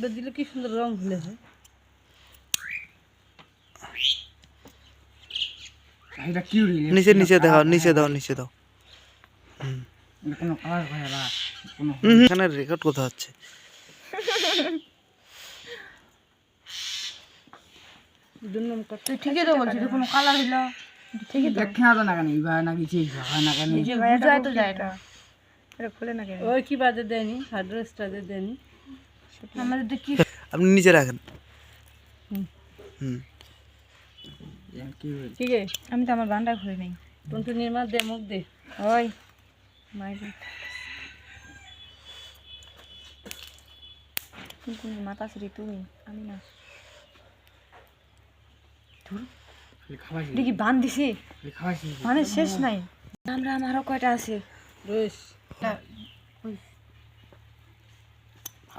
ওটা দিলে কি সুন্দর রং হলে হয়? এটা কি নিচে নিচে দাও নিচে দাও নিচে দাও। কোনো কালার না কোনো হুম, হুম, এখানে রেকর্ড কোথা হচ্ছে? দুই নাম কত তুই ঠিকই তো বলছিস কোনো কালার হইল। ঠিকই তো। দেখে তো না কেন এইবার নাকি সেই না কেন বুঝাই তো যায় এটা এটা খুলে না কেন? ওই কি বাজে দেয়নি? হার্ড দেয়নি? আপনি নিচে রাখেন। হুম। ঠিক আছে আমি তো আমার গানটা খুলে নেই। টুনটু নির্মা দে মুখ দে। ওই মাতা শ্রী তুমি আমি না। দেখি বান দিছি। মানে শেষ নাই। আমরা আমারও কয়টা আছে? রয়েস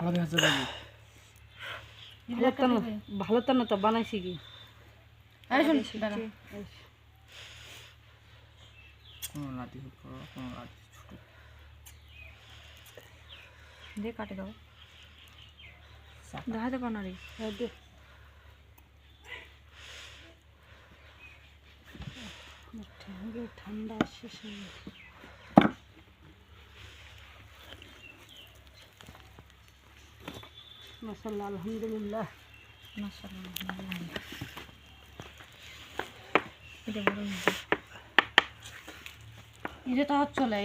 ভালো দেখা যাবে ভালো তো না তো বানাইছি কি আরে শুন কোনো লাঠি হোক কোনো লাঠি ছোট দে কাটে দাও দেখাতে পার না রে হ্যাঁ, দে ঠান্ডা ঠান্ডা শেষ হয়ে গেছে। মাশাআল্লাহ আলহামদুলিল্লাহ এটা বড় এটা তো চলে